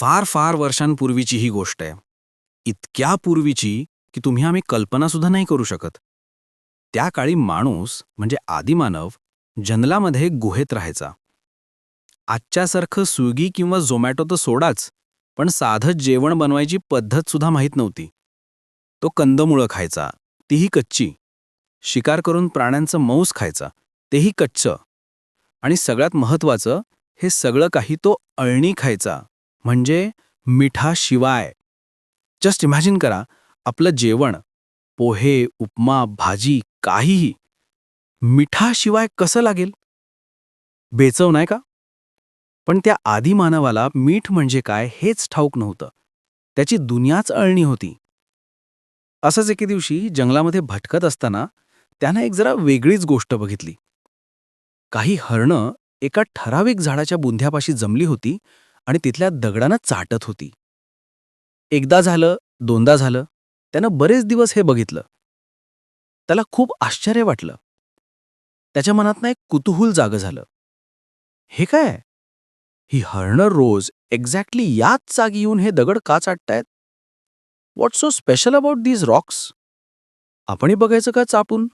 फार फार वर्षांपूर्वीची ही गोष्ट आहे. इतक्या पूर्वीची की तुम्ही आम्ही कल्पनासुद्धा नाही करू शकत. त्या काळी माणूस म्हणजे आदिमानव जंगलामध्ये गुहेत राहायचा. आजच्यासारखं स्विगी किंवा झोमॅटो तर सोडाच पण साधं जेवण बनवायची पद्धतसुद्धा माहीत नव्हती. तो कंदमुळं खायचा तीही कच्ची. शिकार करून प्राण्यांचं मांस खायचा तेही कच्चं. आणि सगळ्यात महत्त्वाचं हे सगळं काही तो अळणी खायचा. म्हणजे मिठाशिवाय. जस्ट इमॅजिन करा आपलं जेवण पोहे उपमा भाजी काहीही मिठाशिवाय कसं लागेल? बेचव नाही का? पण त्या आदिमानवाला मीठ म्हणजे काय हेच ठाऊक नव्हतं. त्याची दुनियाच अळणी होती. असंच एके दिवशी जंगलामध्ये भटकत असताना त्यानं एक जरा वेगळीच गोष्ट बघितली. काही हरणं एका ठराविक झाडाच्या बुंध्यापाशी जमली होती आणि तिथल्या दगडानं चाटत होती. एकदा झालं दोनदा झालं त्यानं बरेच दिवस हे बघितलं. त्याला खूप आश्चर्य वाटलं. त्याच्या मनातनं एक कुतूहल जागं झालं. हे काय? ही हरणं रोज एक्झॅक्टली याच जागी येऊन हे दगड का चाटतायत? What so special about these rocks आपणही बघायचं का चापून?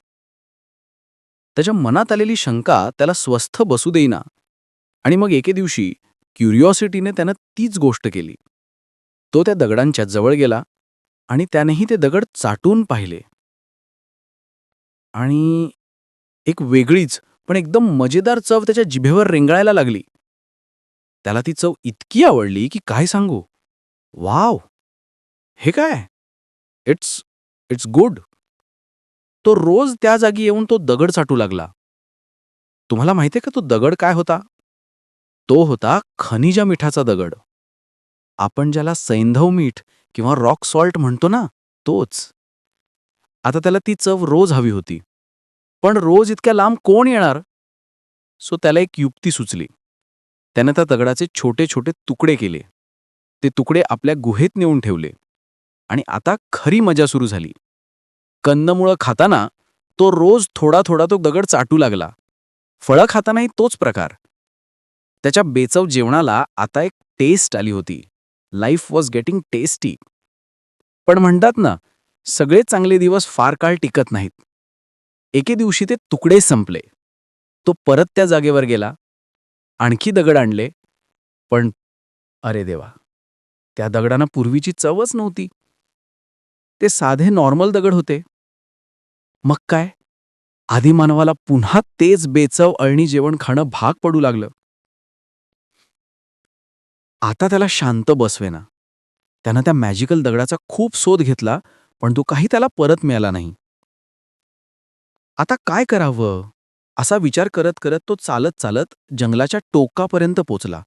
त्याच्या मनात आलेली शंका त्याला स्वस्थ बसू देईना. आणि मग एके दिवशी क्युरिओसिटीने त्यानं तीच गोष्ट केली. तो त्या दगडांच्या जवळ गेला आणि त्यानेही ते दगड चाटून पाहिले. आणि एक वेगळीच पण एकदम मजेदार चव त्याच्या जिभेवर रेंगाळायला लागली. त्याला ती चव इतकी आवडली की काय सांगू? वाव! हे काय? It's it's good. तो रोज त्या जागी येऊन तो दगड चाटू लागला. तुम्हाला माहितीये का तो दगड काय होता? तो होता खनिजा मिठाचा दगड. आपण ज्याला सैंधव मीठ किंवा रॉक सॉल्ट म्हणतो ना तोच. आता त्याला ती चव रोज हवी होती. पण रोज इतक्या लांब कोण येणार? सो त्याला एक युक्ती सुचली. त्याने त्या दगडाचे छोटे छोटे तुकडे केले. ते तुकडे आपल्या गुहेत नेऊन ठेवले. आणि आता खरी मजा सुरू झाली. कंदमुळं खाताना तो रोज थोडा थोडा तो दगड चाटू लागला. फळं खातानाही तोच प्रकार. त्याच्या बेचव जेवणाला आता एक टेस्ट आली होती. लाईफ वॉज गेटिंग टेस्टी पण म्हणतात ना सगळे चांगले दिवस फार काळ टिकत नाहीत. एके दिवशी ते तुकडे संपले. तो परत त्या जागेवर गेला. आणखी दगड आणले. पण अरे देवा त्या दगडांना पूर्वीची चवच नव्हती. ते साधे नॉर्मल दगड होते. मग काय? आदिमानवाला पुन्हा तेच बेचव अळणी जेवण खाणं भाग पडू लागलं. आता त्याला शांत बसवेना. त्यानं त्या मॅजिकल दगडाचा खूप शोध घेतला पण तो काही त्याला परत मिळाला नाही. आता काय करावं? असा विचार करत करत तो चालत चालत जंगलाच्या टोकापर्यंत पोचला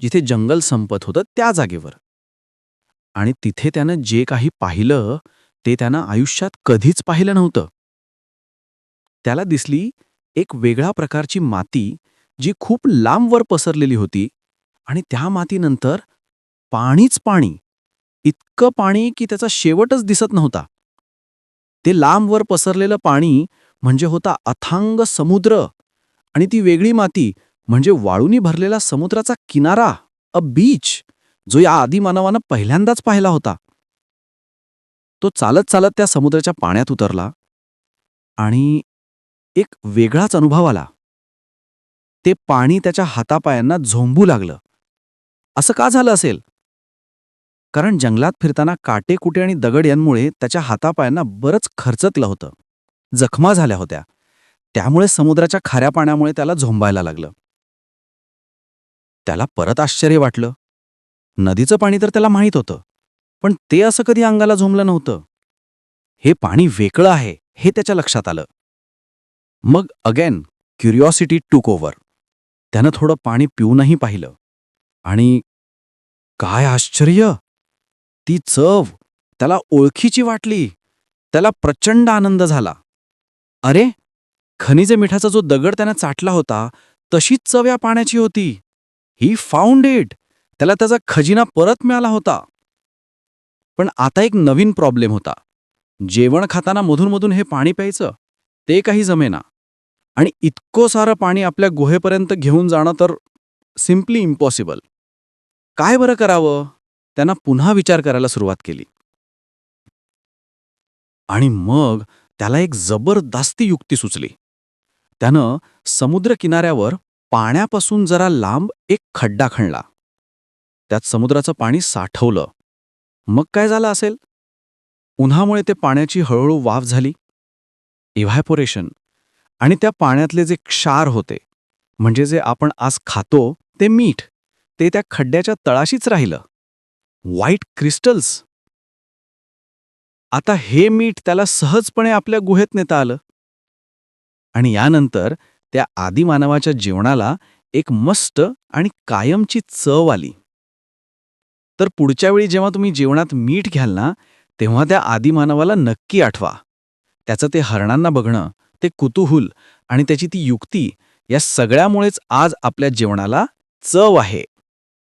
जिथे जंगल संपत होतं त्या जागेवर. आणि तिथे त्यानं जे काही पाहिलं ते त्यानं आयुष्यात कधीच पाहिलं नव्हतं. त्याला दिसली एक वेगळ्या प्रकारची माती जी खूप लांबवर पसरलेली होती आणि त्या मातीनंतर पाणीच पाणी. इतकं पाणी की त्याचा शेवटच दिसत नव्हता. ते लांबवर पसरलेलं पाणी म्हणजे होता अथांग समुद्र आणि ती वेगळी माती म्हणजे वाळूनी भरलेला समुद्राचा किनारा अ बीच जो या आदिमानवानं पहिल्यांदाच पाहिला होता. तो चालत चालत त्या समुद्राच्या पाण्यात उतरला आणि एक वेगळाच अनुभव आला. ते पाणी त्याच्या हातापायांना झोंबू लागलं. असं का झालं असेल? कारण जंगलात फिरताना काटे कुटे आणि दगड यांमुळे त्याच्या हातापायांना बरंच खर्चतलं होतं. जखमा झाल्या होत्या. त्यामुळे समुद्राच्या खाऱ्या पाण्यामुळे त्याला झोंबायला लागलं. त्याला परत आश्चर्य वाटलं. नदीचं पाणी तर त्याला माहीत होतं पण ते असं कधी अंगाला झोंबलं नव्हतं. हे पाणी वेगळं आहे हे त्याच्या लक्षात आलं. मग अगेन क्युरिओसिटी टूक ओव्हर. त्यानं थोडं पाणी पिऊनही पाहिलं. आणि काय आश्चर्य! ती चव त्याला ओळखीची वाटली. त्याला प्रचंड आनंद झाला. अरे खनिज मिठाचा जो दगड त्यानं चाटला होता तशीच चव या पाण्याची होती. ही फाउंड इट त्याला त्याचा खजिना परत मिळाला होता. पण आता एक नवीन प्रॉब्लेम होता. जेवण खाताना मधून हे पाणी प्यायचं ते काही जमेना. आणि इतकं सारं पाणी आपल्या गुहेपर्यंत घेऊन जाणं तर सिम्पली इम्पॉसिबल काय बरं करावं? त्यांना पुन्हा विचार करायला सुरुवात केली. आणि मग त्याला एक जबरदस्ती युक्ती सुचली. त्यानं समुद्रकिनाऱ्यावर पाण्यापासून जरा लांब एक खड्डा खणला. त्यात समुद्राचं पाणी साठवलं. मग काय झालं असेल? उन्हामुळे ते पाण्याची हळूहळू वाफ झाली. इव्हॅपोरेशन आणि त्या पाण्यातले जे क्षार होते म्हणजे जे आपण आज खातो ते मीठ. ते त्या खड्ड्याच्या तळाशीच राहिलं. व्हाईट क्रिस्टल्स आता हे मीठ त्याला सहजपणे आपल्या गुहेत नेता आलं. आणि यानंतर त्या आदिमानवाच्या जीवनाला एक मस्त आणि कायमची चव आली. तर पुढच्या वेळी जेव्हा तुम्ही जेवणात मीठ घ्याल ना तेव्हा त्या आदिमानवाला नक्की आठवा. त्याचं ते हरणांना बघणं ते कुतूहल आणि त्याची ती युक्ती या सगळ्यामुळेच आज आपल्या जेवणाला चव आहे.